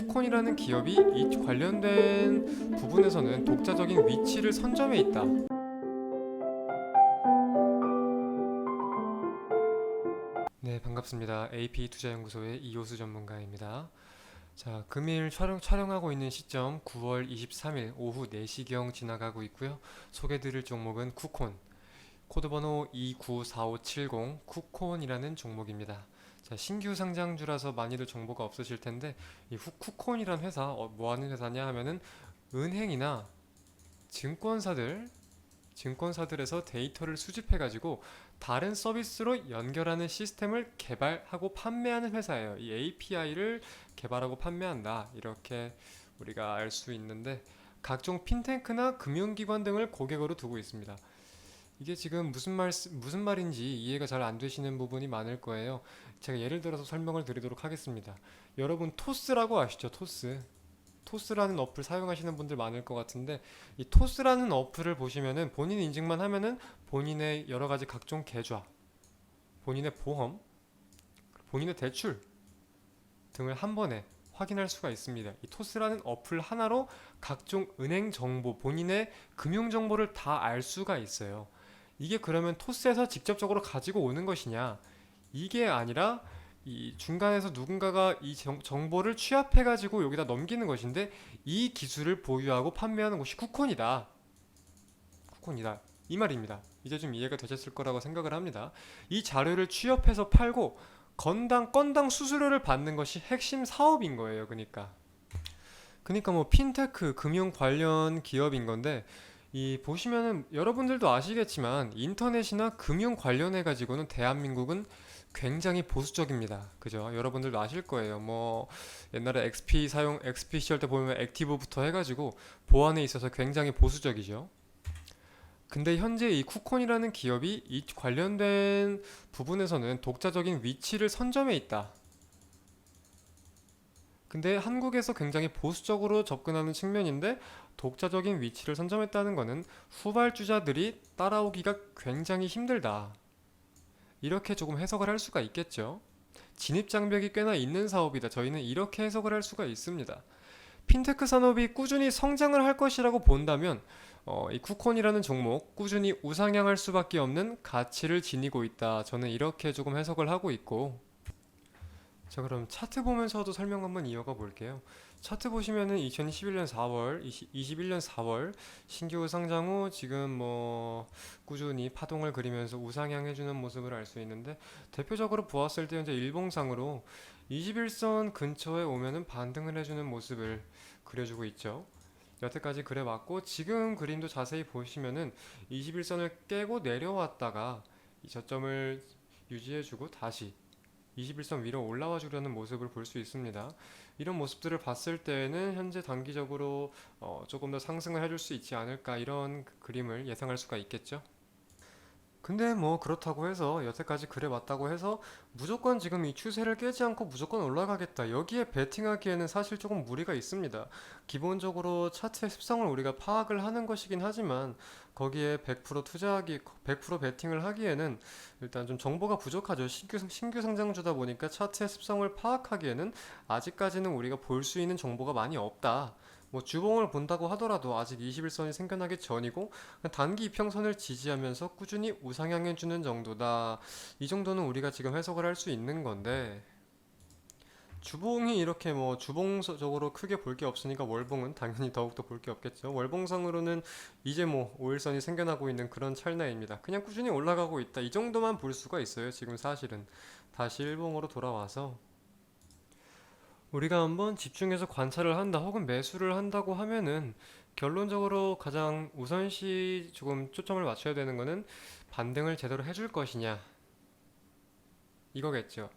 쿠콘이라는 기업이 이 관련된 부분에서는 독자적인 위치를 선점해 있다. 네, 반갑습니다. AP 투자연구소의 이호수 전문가입니다. 자, 금일 촬영, 촬영하고 있는 시점 9월 23일 오후 4시경 지나가고 있고요. 소개드릴 종목은 쿠콘, 코드번호 294570 쿠콘이라는 종목입니다. 자, 신규 상장주라서 많이들 정보가 없으실 텐데 이 후- 쿠콘이란 회사 어, 뭐 하는 회사냐 하면은 은행이나 증권사들 증권사들에서 데이터를 수집해 가지고 다른 서비스로 연결하는 시스템을 개발하고 판매하는 회사예요. 이 API를 개발하고 판매한다. 이렇게 우리가 알 수 있는데 각종 핀테크나 금융기관 등을 고객으로 두고 있습니다. 이게 지금 무슨 말 무슨 말인지 이해가 잘 안 되시는 부분이 많을 거예요. 제가 예를 들어서 설명을 드리도록 하겠습니다. 여러분 토스라고 아시죠? 토스. 토스라는 어플 사용하시는 분들 많을 것 같은데 이 토스라는 어플을 보시면은 본인 인증만 하면은 본인의 여러 가지 각종 계좌, 본인의 보험, 본인의 대출 등을 한 번에 확인할 수가 있습니다. 이 토스라는 어플 하나로 각종 은행 정보, 본인의 금융 정보를 다 알 수가 있어요. 이게 그러면 토스에서 직접적으로 가지고 오는 것이냐? 이게 아니라 이 중간에서 누군가가 이 정, 정보를 취합해 가지고 여기다 넘기는 것인데 이 기술을 보유하고 판매하는 곳이 쿠콘이다. 쿠콘이다. 이 말입니다. 이제 좀 이해가 되셨을 거라고 생각을 합니다. 이 자료를 취업해서 팔고 건당 건당 수수료를 받는 것이 핵심 사업인 거예요. 그러니까. 그러니까 뭐 핀테크 금융 관련 기업인 건데 이 보시면은 여러분들도 아시겠지만 인터넷이나 금융 관련해 가지고는 대한민국은 굉장히 보수적입니다. 그죠? 여러분들도 아실 거예요. 뭐 옛날에 XP 사용 XP 시절 때 보면 액티브부터 해가지고 보안에 있어서 굉장히 보수적이죠. 근데 현재 이 쿠콘이라는 기업이 이 관련된 부분에서는 독자적인 위치를 선점해 있다. 근데 한국에서 굉장히 보수적으로 접근하는 측면인데 독자적인 위치를 선점했다는 것은 후발주자들이 따라오기가 굉장히 힘들다. 이렇게 조금 해석을 할 수가 있겠죠. 진입 장벽이 꽤나 있는 사업이다. 저희는 이렇게 해석을 할 수가 있습니다. 핀테크 산업이 꾸준히 성장을 할 것이라고 본다면 어, 이 쿠콘이라는 종목 꾸준히 우상향할 수밖에 없는 가치를 지니고 있다. 저는 이렇게 조금 해석을 하고 있고 자 그럼 차트 보면서도 설명 한번 이어가 볼게요. 차트 보시면은 2021년 4월, 20, 21년 4월 신규 상장 후 지금 뭐 꾸준히 파동을 그리면서 우상향해 주는 모습을 알 수 있는데 대표적으로 보았을 때 현재 일봉상으로 21선 근처에 오면은 반등을 해주는 모습을 그려주고 있죠. 여태까지 그래왔고 지금 그림도 자세히 보시면은 21선을 깨고 내려왔다가 이 저점을 유지해주고 다시 21선 위로 올라와 주려는 모습을 볼 수 있습니다. 이런 모습들을 봤을 때는 현재 단기적으로 어, 조금 더 상승을 해줄 수 있지 않을까 이런 그- 그림을 예상할 수가 있겠죠. 근데 뭐 그렇다고 해서 여태까지 그래 왔다고 해서 무조건 지금 이 추세를 깨지 않고 무조건 올라가겠다. 여기에 베팅하기에는 사실 조금 무리가 있습니다. 기본적으로 차트의 습성을 우리가 파악을 하는 것이긴 하지만 거기에 100% 투자하기, 100% 베팅을 하기에는 일단 좀 정보가 부족하죠. 신규, 신규 상장주다 보니까 차트의 습성을 파악하기에는 아직까지는 우리가 볼 수 있는 정보가 많이 없다. 뭐 주봉을 본다고 하더라도 아직 21선이 생겨나기 전이고 단기 이평선을 지지하면서 꾸준히 우상향해 주는 정도다. 이 정도는 우리가 지금 해석을 할 수 있는 건데 주봉이 이렇게 뭐 주봉적으로 크게 볼 게 없으니까 월봉은 당연히 더욱더 볼 게 없겠죠. 월봉상으로는 이제 뭐 5일선이 생겨나고 있는 그런 찰나입니다. 그냥 꾸준히 올라가고 있다. 이 정도만 볼 수가 있어요. 지금 사실은 다시 일봉으로 돌아와서 우리가 한번 집중해서 관찰을 한다 혹은 매수를 한다고 하면은 결론적으로 가장 우선시 조금 초점을 맞춰야 되는 거는 반등을 제대로 해줄 것이냐 이거겠죠.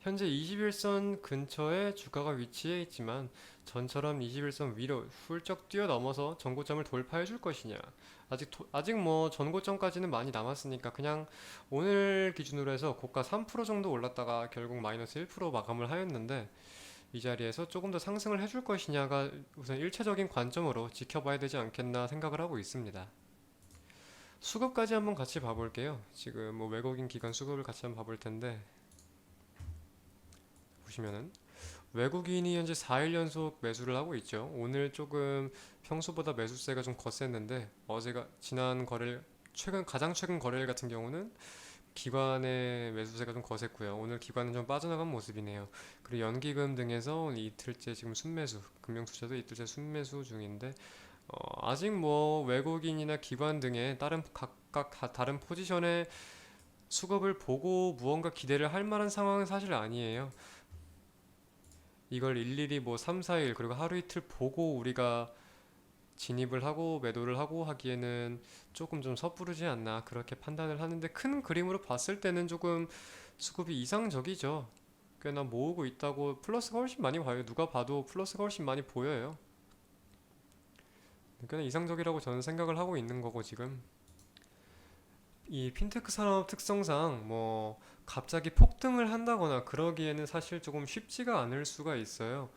현재 21선 근처에 주가가 위치해 있지만 전처럼 21선 위로 훌쩍 뛰어넘어서 전고점을 돌파해 줄 것이냐. 아직 도- 아직 뭐 전고점까지는 많이 남았으니까 그냥 오늘 기준으로 해서 고가 3% 정도 올랐다가 결국 마이너스 1% 마감을 하였는데 이 자리에서 조금 더 상승을 해줄 것이냐가 우선 일차적인 관점으로 지켜봐야 되지 않겠나 생각을 하고 있습니다. 수급까지 한번 같이 봐볼게요. 지금 뭐 외국인 기관 수급을 같이 한번 봐볼 텐데 보시면은 외국인이 현재 4일 연속 매수를 하고 있죠. 오늘 조금 평소보다 매수세가 좀 거셌는데 어제가 지난 거래일 최근 가장 최근 거래일 같은 경우는 기관의 매수세가 좀 거셌고요. 오늘 기관은 좀 빠져나간 모습이네요. 그리고 연기금 등에서 이틀째 지금 순매수, 금융투자도 이틀째 순매수 중인데 어, 아직 뭐 외국인이나 기관 등의 다른 각각 다- 다른 포지션의 수급을 보고 무언가 기대를 할 만한 상황은 사실 아니에요. 이걸 일일이 뭐 3, 4일 그리고 하루 이틀 보고 우리가 진입을 하고 매도를 하고 하기에는 조금 좀 섣부르지 않나 그렇게 판단을 하는데 큰 그림으로 봤을 때는 조금 수급이 이상적이죠. 꽤나 모으고 있다고 플러스가 훨씬 많이 봐요. 누가 봐도 플러스가 훨씬 많이 보여요. 꽤나 이상적이라고 저는 생각을 하고 있는 거고 지금 이 핀테크 산업 특성상 뭐 갑자기 폭등을 한다거나 그러기에는 사실 조금 쉽지가 않을 수가 있어요.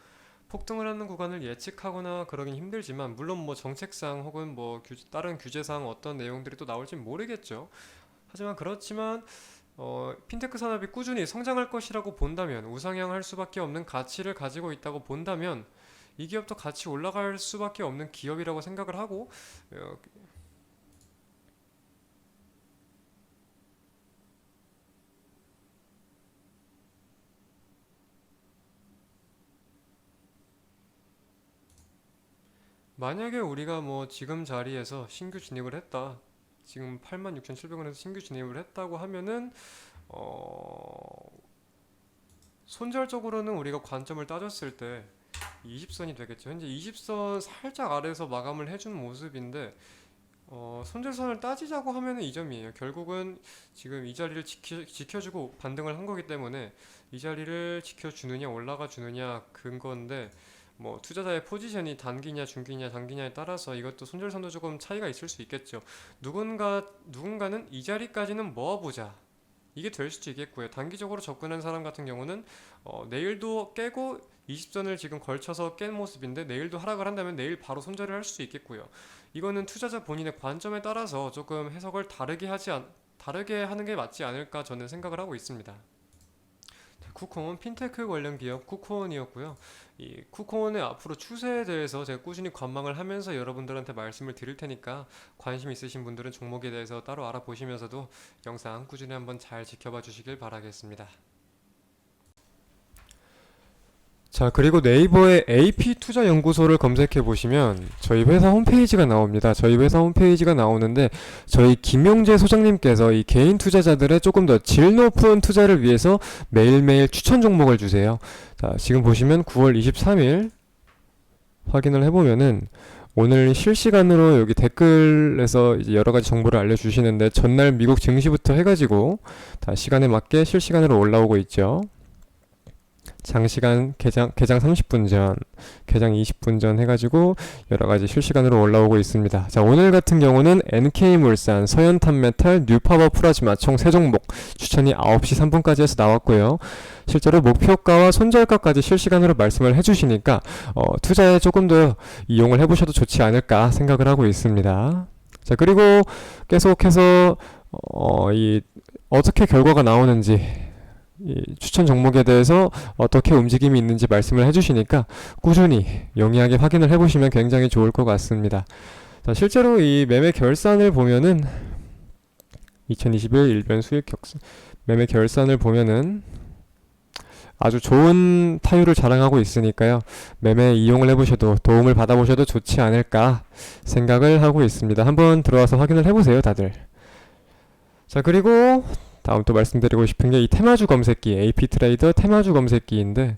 폭등을 하는 구간을 예측하거나 그러긴 힘들지만 물론 뭐 정책상 혹은 뭐 규- 다른 규제상 어떤 내용들이 또 나올지 모르겠죠. 하지만 그렇지만 어, 핀테크 산업이 꾸준히 성장할 것이라고 본다면 우상향할 수밖에 없는 가치를 가지고 있다고 본다면 이 기업도 같이 올라갈 수밖에 없는 기업이라고 생각을 하고 어, 만약에 우리가 뭐 지금 자리에서 신규 진입을 했다. 지금 86,700원에서 신규 진입을 했다고 하면은 어 손절적으로는 우리가 관점을 따졌을 때 20선이 되겠죠. 현재 20선 살짝 아래에서 마감을 해준 모습인데 어, 손절선을 따지자고 하면은 이 점이에요. 결국은 지금 이 자리를 지켜, 지켜주고 반등을 한 거기 때문에 이 자리를 지켜주느냐 올라가 주느냐 근건데 뭐 투자자의 포지션이 단기냐 중기냐 장기냐에 따라서 이것도 손절선도 조금 차이가 있을 수 있겠죠. 누군가 누군가는 이 자리까지는 모아보자. 이게 될 수도 있겠고요. 단기적으로 접근한 사람 같은 경우는 어, 내일도 깨고 20선을 지금 걸쳐서 깬 모습인데 내일도 하락을 한다면 내일 바로 손절을 할 수도 있겠고요. 이거는 투자자 본인의 관점에 따라서 조금 해석을 다르게 하지 않, 다르게 하는 게 맞지 않을까 저는 생각을 하고 있습니다. 자, 쿠콘 핀테크 관련 기업 쿠콘이었고요. 이 쿠콘의 앞으로 추세에 대해서 제가 꾸준히 관망을 하면서 여러분들한테 말씀을 드릴 테니까 관심 있으신 분들은 종목에 대해서 따로 알아보시면서도 영상 꾸준히 한번 잘 지켜봐 주시길 바라겠습니다. 자, 그리고 네이버에 AP 투자 연구소를 검색해 보시면 저희 회사 홈페이지가 나옵니다. 저희 회사 홈페이지가 나오는데 저희 김용재 소장님께서 이 개인 투자자들의 조금 더 질 높은 투자를 위해서 매일매일 추천 종목을 주세요. 자, 지금 보시면 9월 23일 확인을 해보면은 오늘 실시간으로 여기 댓글에서 여러 가지 정보를 알려주시는데 전날 미국 증시부터 해가지고 다 시간에 맞게 실시간으로 올라오고 있죠. 장시간 개장 개장 30분 전, 개장 20분 전 해가지고 여러 가지 실시간으로 올라오고 있습니다. 자 오늘 같은 경우는 NK물산, 서현탄메탈, 뉴파워 플라즈마 총세 종목 추천이 9시 3분까지 해서 나왔고요. 실제로 목표가와 손절가까지 실시간으로 말씀을 해주시니까 어, 투자에 조금 더 이용을 해보셔도 좋지 않을까 생각을 하고 있습니다. 자 그리고 계속해서 어, 이 어떻게 결과가 나오는지 이 추천 종목에 대해서 어떻게 움직임이 있는지 말씀을 해주시니까 꾸준히 용이하게 확인을 해보시면 굉장히 좋을 것 같습니다. 자, 실제로 이 매매 결산을 보면은 2021 일변 수익 격산 매매 결산을 보면은 아주 좋은 타율을 자랑하고 있으니까요. 매매 이용을 해보셔도 도움을 받아보셔도 좋지 않을까 생각을 하고 있습니다. 한번 들어와서 확인을 해보세요, 다들. 자, 그리고 다음 또 말씀드리고 싶은 게 이 테마주 검색기, AP 트레이더 테마주 검색기인데,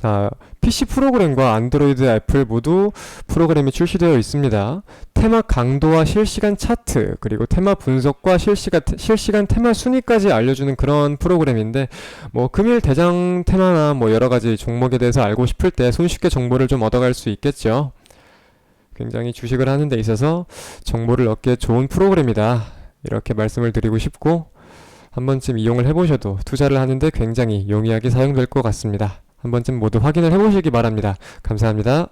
자, PC 프로그램과 안드로이드 애플 모두 프로그램이 출시되어 있습니다. 테마 강도와 실시간 차트, 그리고 테마 분석과 실시간, 실시간 테마 순위까지 알려주는 그런 프로그램인데, 뭐, 금일 대장 테마나 뭐 여러 가지 종목에 대해서 알고 싶을 때 손쉽게 정보를 좀 얻어갈 수 있겠죠. 굉장히 주식을 하는 데 있어서 정보를 얻기에 좋은 프로그램이다. 이렇게 말씀을 드리고 싶고, 한 번쯤 이용을 해보셔도 투자를 하는데 굉장히 용이하게 사용될 것 같습니다. 한 번쯤 모두 확인을 해보시기 바랍니다. 감사합니다.